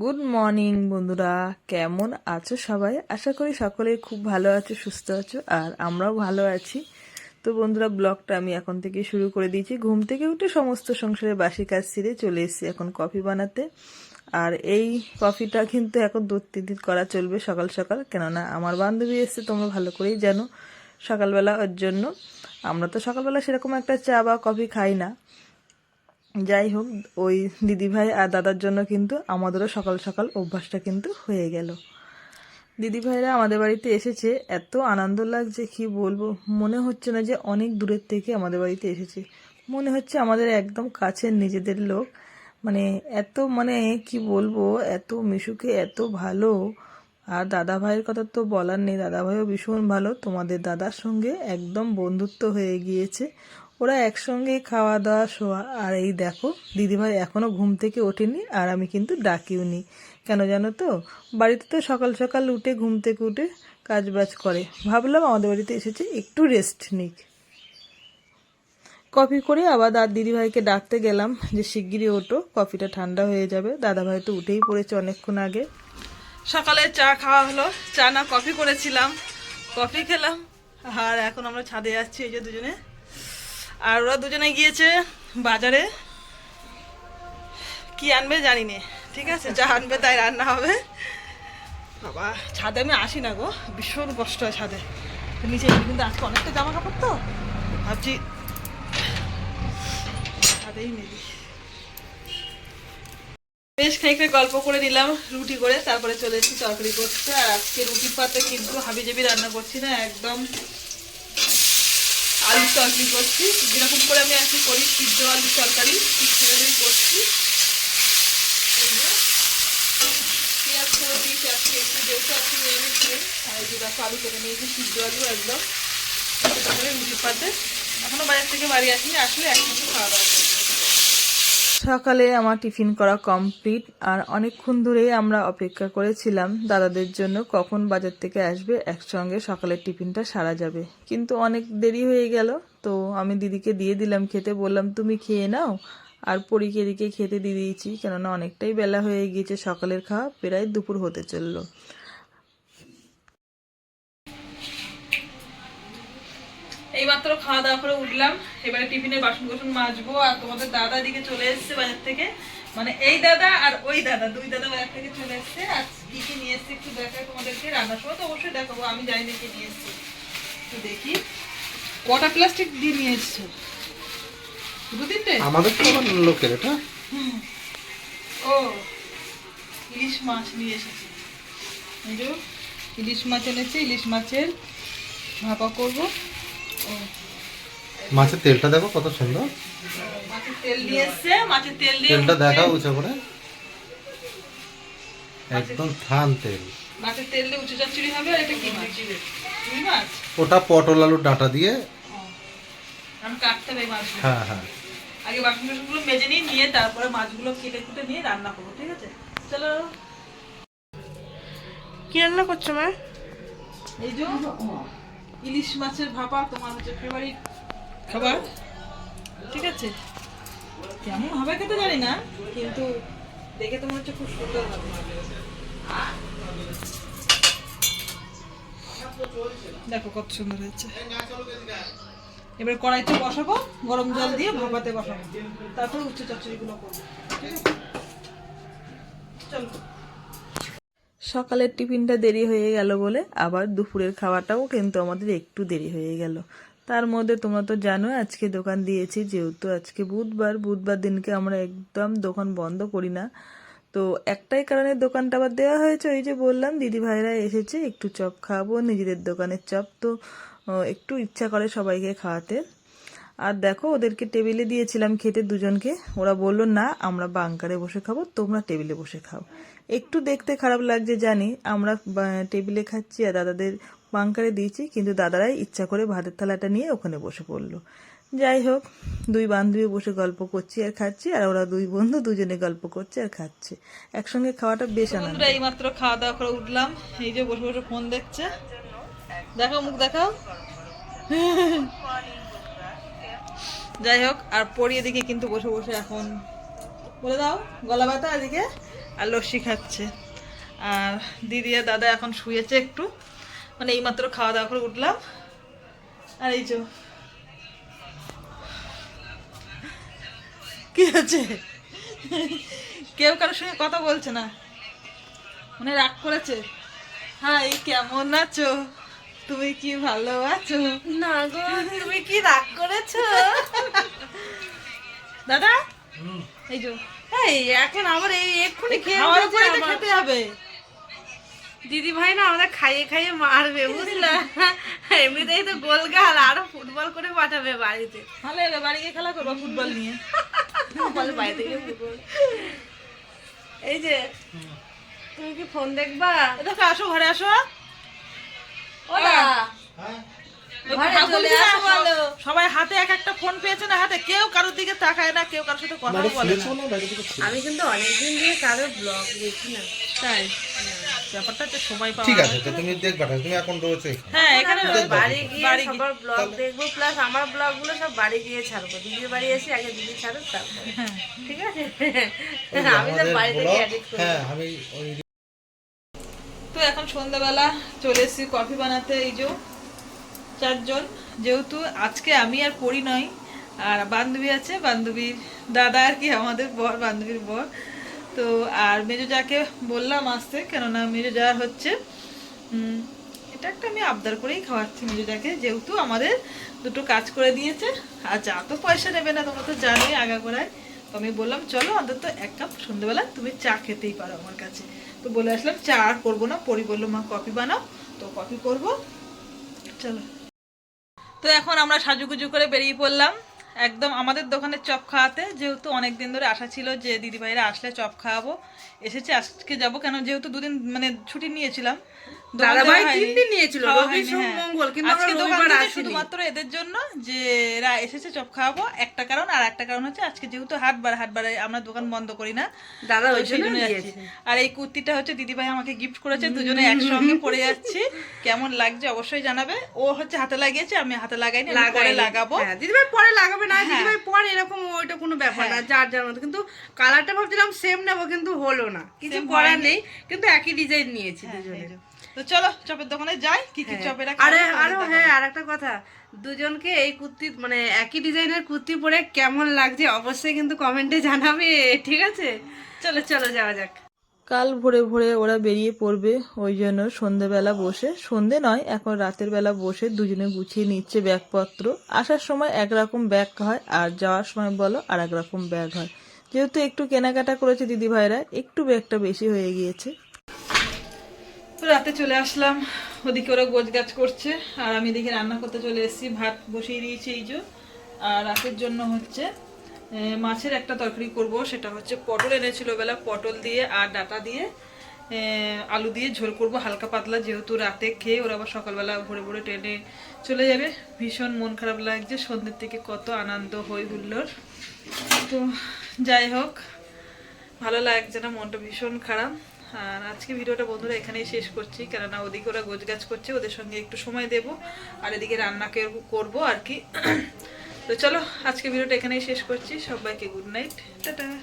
Good morning বন্ধুরা। কেমন আছো সবাই? আশা করি সকলেই খুব ভালো আছো, সুস্থ আছো, আর আমরাও ভালো আছি। তো বন্ধুরা, ব্লগটা আমি এখন থেকে শুরু করে দিয়েছি। ঘুম থেকে উঠে সমস্ত সংসারের বাসি কাজ সেরে চলে এসেছি এখন কফি বানাতে। আর এই কফিটা কিন্তু এখন দুধ তিন দিন করা চলবে সকাল সকাল। কেননা আমার বান্ধবী এসছে, তোমরা ভালো করেই জানো সকালবেলা ওর জন্য। আমরা তো সকালবেলা সেরকম একটা চা বা কফি খাই না। যাই হোক ওই দিদিভাই আর দাদার জন্য কিন্তু আমাদেরও সকাল সকাল অভ্যাসটা কিন্তু হয়ে গেল। দিদিভাইরা আমাদের বাড়িতে এসেছে, এত আনন্দ লাগছে, কি বলব? মনে হচ্ছে না যে অনেক দূরের থেকে আমাদের বাড়িতে এসেছে। মনে হচ্ছে আমাদের একদম কাছের নিজেদের লোক। মানে এত মানে কি বলব, এত মিশুকে এত ভালো। আর দাদা ভাইয়ের কথা তো বলার নেই দাদা ভাইও ভীষণ ভালো। তোমাদের দাদার সঙ্গে একদম বন্ধুত্ব হয়ে গিয়েছে। ওরা একসঙ্গে খাওয়া দাওয়া শোয়া। আর এই দেখো, দিদিভাই এখনও ঘুম থেকে ওঠেনি আর আমি কিন্তু ডাকিও নি কেন জানো তো? বাড়িতে তো সকাল সকাল উঠে ঘুম থেকে উঠে কাজ বাজ করে। ভাবলাম আমাদের বাড়িতে এসেছে, একটু রেস্ট নিক। কফি করে আবার দাদ দিদিভাইকে ডাকতে গেলাম যে শিগগিরই ওঠো, কফিটা ঠান্ডা হয়ে যাবে। দাদাভাই তো উঠেই পড়েছে অনেকক্ষণ আগে। সকালে চা খাওয়া হলো, চা না কফি করেছিলাম। কফি খেলাম, আর এখন আমরা ছাদে যাচ্ছি, এই যে দুজনে আর ওরা দুজনে গিয়েছে বাজারে। কি আনবে জানি নে। ঠিক আছে, যা আনবে তাই রান্না হবে। বাবা, ছাদে আমি আসি না গো, ভীষণ কষ্ট হয় ছাদে। নিচে কিন্তু আজকে অনেকটা জামা কাপড় তো। ভাবছি ছাদেই মেলি বেশ খানিকটা গল্প করে নিলাম, রুটি করে, তারপরে চলে এসেছি তরকারি করতে। আর আজকে রুটির পাতে কিন্তু হাবি জাবি রান্না করছি না, একদম আলুর তরকারি করছি। যেরকম করে আমি আজকে করি, সিদ্ধ আলু তরকারি ঠিক সেরকমই করছি একটু, যেহেতু আজকে নিরামিষ দিন আর যে দেখো আলু কেটে নিয়েছি, সিদ্ধ আলু একদম। রুটির পাতে এখনও বাজার থেকে বাড়ি আসিনি, আসলে একসাথে খাওয়া দাওয়া সকালে আমার টিফিন করা কমপ্লিট, আর অনেকক্ষণ ধরেই আমরা অপেক্ষা করেছিলাম দাদাদের জন্য কখন বাজার থেকে আসবে, একসঙ্গে সকালের টিফিনটা সারা যাবে। কিন্তু অনেক দেরি হয়ে গেল, তো আমি দিদিকে দিয়ে দিলাম খেতে, বললাম, তুমি খেয়ে নাও। আর পরীকে এদিকে খেতে দিয়ে দিয়েছি, কেননা অনেকটাই বেলা হয়ে গিয়েছে সকালের খাওয়া, প্রায় দুপুর হতে চলল। এইমাত্র খাওয়া দাওয়া করে উঠলাম। এবারে টিফিনে বাসন কোসন মাজবো আর তোমাদের দাদা দিকে চলে এসছে বাজার থেকে। মানে এই দাদা আর ওই দাদা দুই দাদা বাজার থেকে চলে এসছে। আর কি কি নিয়ে এসছে একটু দেখায় তোমাদেরকে রান্নার সময় তো অবশ্যই দেখাবো। আমি জানি না কি নিয়ে এসছে। একটু দেখি। কটা প্লাস্টিক দিয়ে নিয়ে এসছো? দু তিনটে? আমাদের তো লোকের এটা। ও ইলিশ মাছ নিয়ে এসেছি। ইলিশ মাছ এনেছে ইলিশ মাছের ভাপা করব। মাছের তেলটা দেখো কত সুন্দর। মাছের তেল দিয়ে এসছে মাছের তেল দিয়ে তেলটা দেখা উঁচু করে। একদম থান তেল। মাছের তেল দিয়ে উঁচু চচ্চড়ি হবে আর এটা কি মাছ? রুই মাছ? ওটা পটল আলুর ডাঁটা দিয়ে। আমি কাটতে মাছগুলো। হ্যাঁ হ্যাঁ। আগে বাসন টাসনগুলো মেজে নিয়ে নিয়ে তারপরে মাছগুলো কেটে কুটে নিয়ে রান্না করব ঠিক আছে? চলো। কি রান্না করছ মা? এই যে ইলিশ মাছের ভাপা তোমার হচ্ছে ফেভারিট খাবার। ঠিক আছে? কেমন হবে খেতে জানি না, কিন্তু দেখে তোমার হচ্ছে খুব সুন্দর হবে। দেখো কত সুন্দর হয়েছে। এবার কড়াইতে বসাবো, গরম জল দিয়ে ভাপাতে বসাবো। তারপর উচ্চ চচ্চড়িগুলো করব। ঠিক আছে? চলো। সকালের টিফিনটা দেরি হয়ে গেল বলে আবার দুপুরের খাওয়াটাও কিন্তু আমাদের একটু দেরি হয়ে গেল। তার মধ্যে তোমরা তো জানো আজকে দোকান দিয়েছি, যেহেতু আজকে বুধবার বুধবার দিনকে আমরা একদম দোকান বন্ধ করি না। তো একটাই কারণে দোকানটা আবার দেওয়া হয়েছে, ওই যে বললাম দিদি ভাইরা এসেছে, একটু চপ খাব, নিজেদের দোকানের চপ তো একটু ইচ্ছা করে সবাইকে খাওয়াতে। আর দেখো, ওদেরকে টেবিলে দিয়েছিলাম খেতে দুজনকে, ওরা বলল, না, আমরা বাংকারে বসে খাব, তোমরা টেবিলে বসে খাও। একটু দেখতে খারাপ লাগছে, জানি। আমরা টেবিলে খাচ্ছি আর দাদাদের বাংকারে দিয়েছি, কিন্তু দাদারাই ইচ্ছা করে ভাতের থালাটা নিয়ে ওখানে বসে পড়ল। যাই হোক, দুই বান্ধবী বসে গল্প করছি আর খাচ্ছি, আর ওরা দুই বন্ধু দুজনে গল্প করছে আর খাচ্ছে। একসঙ্গে খাওয়াটা বেশ আনন্দ। এই মাত্র খাওয়া দাওয়া করে উঠলাম, এই যে বসে বসে ফোন দেখছে। দেখাও, মুখ দেখাও। যাই হোক, আর পড়িয়ে দিকে কিন্তু বসে বসে এখন, বলে দাও, গলা ব্যথা এদিকে? আর লস্যি খাচ্ছে। আর দিদি আর দাদা এখন শুয়েছে একটু। মানে এইমাত্র খাওয়া দাওয়া করে উঠলাম। আর এই যে কি হচ্ছে? কেউ কারোর সঙ্গে কথা বলছে না? মানে রাগ করেছে? হাই কেমন আছো? তুমি কি ভালো আছো? না গো তুমি কি রাগ করেছ? দাদা? এই যে। এই এখন আমার এই এক্ষুনি খেয়ে খাওয়ার পরে তো খেতে হবে। দিদি ভাই না আমাদের খাইয়ে খাইয়ে মারবে বুঝলা? এমনিতেই তো গোল গোলগাল আরও ফুটবল করে পাঠাবে বাড়িতে। ভালো হবে বাড়ি গিয়ে খেলা করব ফুটবল নিয়ে। বলে বাড়িতে গিয়ে ফুটবল। এই যে তুমি কি ফোন দেখবা? এ দেখো আসো ঘরে আসো। ওরা ওই সবাই হাতে এক একটা ফোন পেয়েছে না হাতে? কেউ কারোর দিকে তাকায় না কেউ কারোর সাথে কথা বলে আমি কিন্তু অনেকদিন দিয়ে কারও ব্লগ দেখি না। তাই? ব্যাপারটা হচ্ছে সময় পাওয়া ঠিক আছে তো তুমি দেখবা তুমি এখন রয়েছে হ্যাঁ এখানে বাড়ি গিয়ে সবার ব্লগ দেখব প্লাস আমার ব্লগগুলো সব বাড়ি গিয়ে ছাড়বো। দিদির বাড়ি এসে আগে দিদি ছাড়ুক তারপর। হ্যাঁ। ঠিক আছে? আমি তো blog, গিয়ে হ্যাঁ আমি তো এখন সন্ধ্যাবেলা চলে এসেছি কফি বানাতে এই যে। চারজন। যেহেতু আজকে আমি আর পড়ি নই, আর বান্ধবী আছে, বান্ধবীর দাদা আর কি, আমাদের বর, বান্ধবীর বর। তো আর মেজো যাকে বললাম আসতে, কেননা মেজো যা হচ্ছে এটা একটা আমি আবদার করেই খাওয়াচ্ছি মেজো যাকে, যেহেতু আমাদের দুটো কাজ করে দিয়েছে, আর যা তো পয়সা নেবে না, তোমরা তো জানোই আগা করায় তো আমি বললাম, চলো অন্তত এক কাপ সন্ধ্যেবেলা তুমি চা খেতেই পারো আমার কাছে। তো বলে আসলাম, চা আর করব না। পরি বলল, মা, কফি বানাও। তো কফি করব। চলো। তো এখন আমরা সাজুগুজু করে বেরিয়ে পড়লাম। একদম আমাদের দোকানে চপ খাওয়াতে, যেহেতু অনেক দিন ধরে আশা ছিল যে দিদিভাইরা আসলে চপ খাওয়াবো। এসেছে, আজকে যাব কেন? যেহেতু দুদিন মানে ছুটি নিয়েছিলাম। দাদাভাই তিন দিন নিয়েছিল, রবি, সোম, হ্যাঁ। মঙ্গল, কিন্তু আজকে দোকান। শুধুমাত্র এদের জন্য যে এরা এসেছে চপ খাওয়াবো একটা কারণ আর একটা কারণ হচ্ছে আজকে যেহেতু হাটবার হাটবারে আমরা দোকান বন্ধ করি না দাদা ওই জন্য আর এই কুর্তিটা হচ্ছে দিদিভাই আমাকে গিফট করেছে দুজনে একসঙ্গে পরে যাচ্ছি। কেমন লাগছে অবশ্যই জানাবে। ও হচ্ছে হাতে লাগিয়েছে আমি হাতে লাগাইনি পরে লাগাবো। হ্যাঁ দিদিভাই পরে লাগাবে না হ্যাঁ। দিদিভাই পরে এরকম ওইটা কোনো ব্যাপার না যার যার মতো। কিন্তু কালারটা ভাবছিলাম সেম নেব কিন্তু হলো না। কিছু করার নেই কিন্তু একই ডিজাইন নিয়েছি দুজনে। তো চলো চপের দোকানে যাই কি কি চপের আরে আরও হ্যাঁ আর একটা কথা দুজনকে এই কুর্তি মানে একই ডিজাইনের কুর্তি পরে কেমন লাগছে অবশ্যই কিন্তু কমেন্টে জানাবে ঠিক আছে? চলো চলো যাওয়া যাক। কাল ভোরে ভোরে ওরা বেরিয়ে পড়বে ওই জন্য সন্ধেবেলা বসে সন্ধে নয় এখন রাতের বেলা বসে দুজনে গুছিয়ে নিচ্ছে ব্যাগপত্র। আসার সময় একরকম ব্যাগ হয় আর যাওয়ার সময় বলো আর এক রকম ব্যাগ হয়। যেহেতু একটু কেনাকাটা করেছে দিদি ভাইরা একটু ব্যাগটা বেশি হয়ে গিয়েছে। রাতে চলে আসলাম। ওদিকে ওরা গোছ গাছ করছে। আর আমি এদিকে রান্না করতে চলে এসেছি। ভাত বসিয়ে দিয়েছি এই যে। আর রাতের জন্য হচ্ছে মাছের একটা তরকারি করব। সেটা হচ্ছে পটল এনেছিল বেলা। পটল দিয়ে আর ডাটা দিয়ে আলু দিয়ে ঝোল করব। হালকা পাতলা যেহেতু রাতে খেয়ে ওরা আবার সকালবেলা ভোরে ভোরে ট্রেনে চলে যাবে। ভীষণ মন খারাপ লাগছে। সন্ধ্যের থেকে কত আনন্দ হই হুল্লোর তো যাই হোক, ভালো লাগছে না। মনটা ভীষণ খারাপ। আর আজকে ভিডিওটা বন্ধুরা এখানেই শেষ করছি, কেননা ওদিকে ওরা গোজগাছ করছে, ওদের সঙ্গে একটু সময় দেব, আর এদিকে রান্নাকে করব আর কি। তো চলো, আজকে ভিডিওটা এখানেই শেষ করছি, সবাইকে গুড নাইট টাটা।